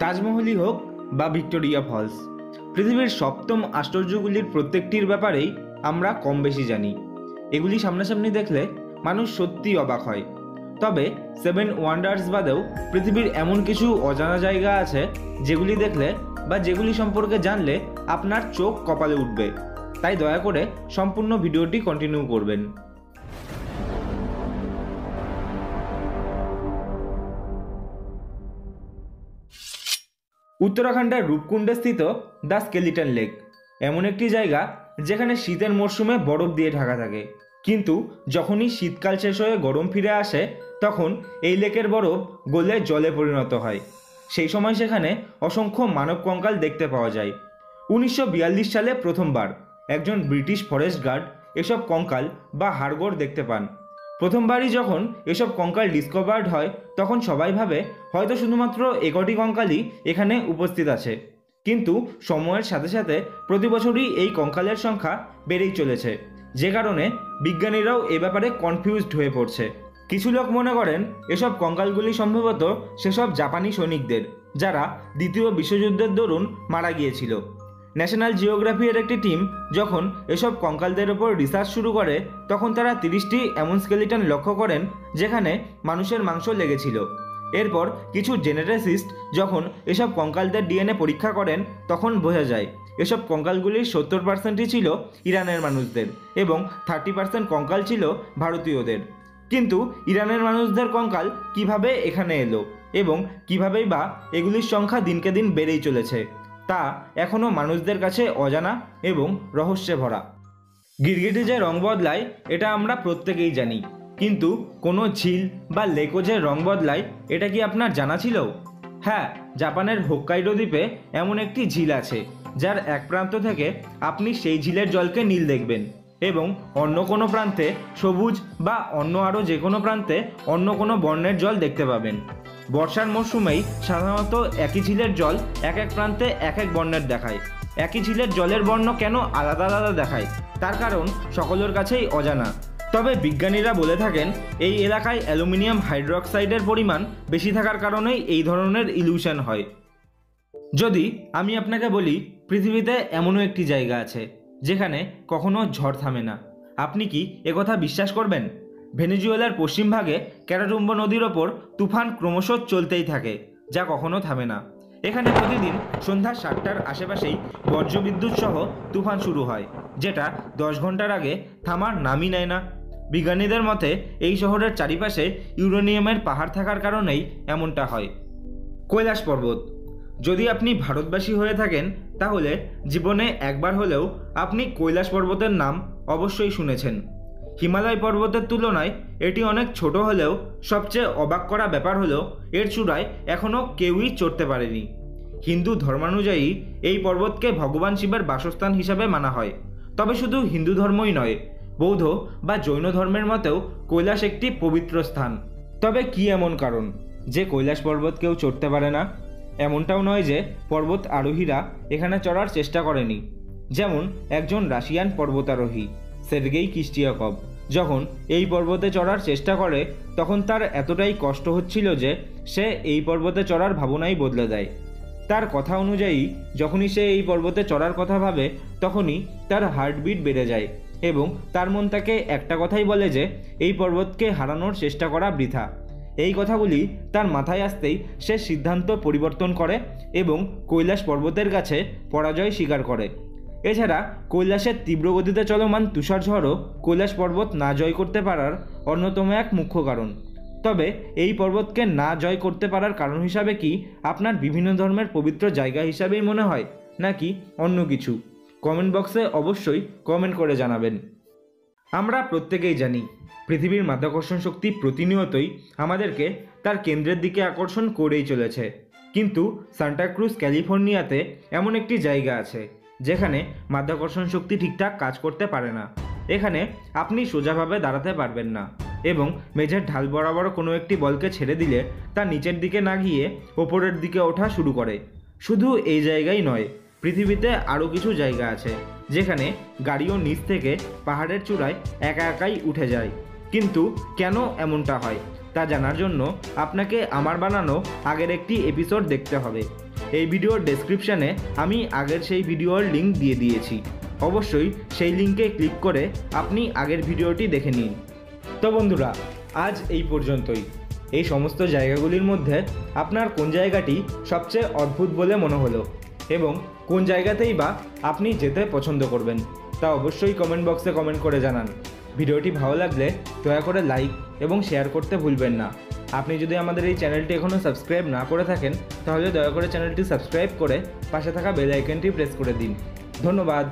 তাজমহলই হোক বা Victoria false, পৃথিবীর সপ্তম আশ্চর্যগুলির প্রত্যেকটির ব্যাপারেই আমরা কম বেশি জানি। এগুলি সামনাসামনি দেখলে মানুষ সত্যি অবাক হয়। তবে সেভেন ওয়ান্ডার্স বাদেও পৃথিবীর এমন কিছু অজানা জায়গা আছে যেগুলি দেখলে বা যেগুলি সম্পর্কে জানলে আপনার চোখ কপালে উঠবে। তাই দয়া করে সম্পূর্ণ ভিডিওটি কন্টিনিউ করবেন। উত্তরাখণ্ডের রূপকুণ্ডে স্থিত দ্য স্কেলিটন লেক। এমন একটি জায়গা যেখানে শীতের মরশুমে বরফ দিয়ে ঢাকা থাকে। কিন্তু যখনই শীতকাল শেষ হয়ে গরম ফিরে আসে, তখন এই লেকের বরফ গলে জলে পরিণত হয়। সেই সময় সেখানে অসংখ্য মানব কঙ্কাল দেখতে পাওয়া যায়। উনিশশো বিয়াল্লিশ সালে প্রথমবার একজন ব্রিটিশ ফরেস্ট গার্ড এসব কঙ্কাল বা হাড়গোড় দেখতে পান। প্রথমবারই যখন এসব কঙ্কাল ডিসকভার্ড হয়, তখন সবাই ভাবে, হয়তো শুধুমাত্র একটি কঙ্কালই এখানে উপস্থিত আছে। কিন্তু সময়ের সাথে সাথে প্রতি বছরই এই কঙ্কালের সংখ্যা বেড়েই চলেছে। যে কারণে বিজ্ঞানীরাও এ ব্যাপারে কনফিউজড হয়ে পড়ছে। কিছু লোক মনে করেন, এসব কঙ্কালগুলি সম্ভবত সেসব জাপানি সৈনিকদের, যারা দ্বিতীয় বিশ্বযুদ্ধের দরুন মারা গিয়েছিল। ন্যাশনাল জিওগ্রাফির একটি টিম যখন এসব কঙ্কালদের ওপর রিসার্চ শুরু করে, তখন তারা তিরিশটি এমন স্কেলিটন লক্ষ্য করেন যেখানে মানুষের মাংস লেগেছিল। এরপর কিছু জেনেটিসিস্ট যখন এসব কঙ্কালদের ডিএনএ পরীক্ষা করেন, তখন বোঝা যায় এসব কঙ্কালগুলির সত্তর পার্সেন্টই ছিল ইরানের মানুষদের এবং থার্টি পার্সেন্ট কঙ্কাল ছিল ভারতীয়দের। কিন্তু ইরানের মানুষদের কঙ্কাল কীভাবে এখানে এলো এবং কিভাবেই বা এগুলির সংখ্যা দিনকে দিন বেড়েই চলেছে? তা এখনও মানুষদের কাছে অজানা এবং রহস্যে ভরা। গিরগিটি যে রং বদলায়, এটা আমরা প্রত্যেকেই জানি। কিন্তু কোনো ঝিল বা লেকো যে রং বদলায়, এটা কি আপনার জানা ছিল? হ্যাঁ জাপানের হোক্কাইডো দ্বীপে এমন একটি ঝিল আছে, যার এক প্রান্ত থেকে আপনি সেই ঝিলের জলকে নীল দেখবেন এবং অন্য কোনো প্রান্তে সবুজ বা অন্য আরও যে কোনো প্রান্তে অন্য কোনো বর্ণের জল দেখতে পাবেন। বর্ষার মরশুমেই সাধারণত একই ঝিলের জল এক এক প্রান্তে এক এক বর্ণের দেখায়। একই ঝিলের জলের বর্ণ কেন আলাদা আলাদা দেখায়? তার কারণ সকলের কাছেই অজানা। তবে বিজ্ঞানীরা বলে থাকেন, এই এলাকায় অ্যালুমিনিয়াম হাইড্রোক্সাইডের পরিমাণ বেশি থাকার কারণেই এই ধরনের ইলিউশন হয়। যদি আমি আপনাকে বলি, পৃথিবীতে এমনও একটি জায়গা আছে, যেখানে কখনো ঝড় থামে না। আপনি কি একথা বিশ্বাস করবেন? ভেনেজুয়েলার পশ্চিমভাগে ক্যারাটুম্ব নদীর ওপর তুফান ক্রমশ চলতেই থাকে, যা কখনো থামে না। এখানে প্রতিদিন সন্ধ্যা সাতটার আশেপাশেই বজ্রবিদ্যুৎ সহ তুফান শুরু হয়, যেটা দশ ঘণ্টার আগে থামার নামই নেয় না। বিজ্ঞানীদের মতে, এই শহরের চারিপাশে ইউরেনিয়ামের পাহাড় থাকার কারণেই এমনটা হয়। কৈলাস পর্বত। যদি আপনি ভারতবাসী হয়ে থাকেন, তাহলে জীবনে একবার হলেও আপনি কৈলাস পর্বতের নাম অবশ্যই শুনেছেন। হিমালয় পর্বতের তুলনায় এটি অনেক ছোট হলেও সবচেয়ে অবাক করা ব্যাপার হলো, এর চূড়ায় এখনও কেউই চড়তে পারেনি। হিন্দু ধর্মানুযায়ী এই পর্বতকে ভগবান শিবের বাসস্থান হিসাবে মানা হয়। তবে শুধু হিন্দু ধর্মই নয়, বৌদ্ধ বা জৈন ধর্মের মতেও কৈলাস একটি পবিত্র স্থান। তবে কি এমন কারণ যে কৈলাস পর্বত কেউ চড়তে পারে না? এমনটাও নয় যে পর্বত আরোহীরা এখানে চড়ার চেষ্টা করেনি। যেমন একজন রাশিয়ান পর্বতারোহী। সের্গেই কিস্টিয়াকভ যখন এই পর্বতে চড়ার চেষ্টা করে, তখন তার এতটাই কষ্ট হচ্ছিল যে সে এই পর্বতে চড়ার ভাবনাই বদলে দেয়। তার কথা অনুযায়ী, যখনই সে এই পর্বতে চড়ার কথা ভাবে, তখনই তার হার্টবিট বেড়ে যায় এবং তার মন তাকে একটা কথাই বলে যে, এই পর্বতকে হারানোর চেষ্টা করা বৃথা। এই কথাগুলি তার মাথায় আসতেই সে সিদ্ধান্ত পরিবর্তন করে এবং কৈলাস পর্বতের কাছে পরাজয় স্বীকার করে। এছাড়া কৈলাসের তীব্র গতিতে চলমান তুষারঝড়ও কৈলাস পর্বত না জয় করতে পারার অন্যতম এক মুখ্য কারণ। তবে এই পর্বতকে না জয় করতে পারার কারণ হিসাবে কি আপনার বিভিন্ন ধর্মের পবিত্র জায়গা হিসাবেই মনে হয়, নাকি অন্য কিছু? কমেন্ট বক্সে অবশ্যই কমেন্ট করে জানাবেন। আমরা প্রত্যেকেই জানি, পৃথিবীর মাধ্যাকর্ষণ শক্তি প্রতিনিয়তই আমাদেরকে তার কেন্দ্রের দিকে আকর্ষণ করেই চলেছে। কিন্তু সান্টাক্রুজ ক্যালিফোর্নিয়াতে এমন একটি জায়গা আছে যেখানে মাধ্যাকর্ষণ শক্তি ঠিকঠাক কাজ করতে পারে না। এখানে আপনি সোজাভাবে দাঁড়াতে পারবেন না এবং মেঝের ঢাল বরাবর কোনো একটি বলকে ছেড়ে দিলে তা নিচের দিকে না গিয়ে ওপরের দিকে ওঠা শুরু করে। শুধু এই জায়গাই নয়, পৃথিবীতে আরও কিছু জায়গা আছে, যেখানে গাড়িও নিচ থেকে পাহাড়ের চূড়ায় একা একাই উঠে যায়। কিন্তু কেন এমনটা হয়, তা জানার জন্য আপনাকে আমার বানানো আগের একটি এপিসোড দেখতে হবে। এই ভিডিওর ডেসক্রিপশানে আমি আগের সেই ভিডিওর লিঙ্ক দিয়ে দিয়েছি। অবশ্যই সেই লিঙ্কে ক্লিক করে আপনি আগের ভিডিওটি দেখে নিন। তো বন্ধুরা, আজ এই পর্যন্তই। এই সমস্ত জায়গাগুলির মধ্যে আপনার কোন জায়গাটি সবচেয়ে অদ্ভুত বলে মনে হলো এবং কোন জায়গাতেই বা আপনি যেতে পছন্দ করবেন তা অবশ্যই কমেন্ট বক্সে কমেন্ট করে জানান। ভিডিওটি ভালো লাগলে দয়া করে লাইক এবং শেয়ার করতে ভুলবেন না। আপনি যদি আমাদের এই চ্যানেলটি এখনও সাবস্ক্রাইব না করে থাকেন, তাহলে দয়া করে চ্যানেলটি সাবস্ক্রাইব করে পাশে থাকা বেল আইকনটি প্রেস করে দিন। ধন্যবাদ।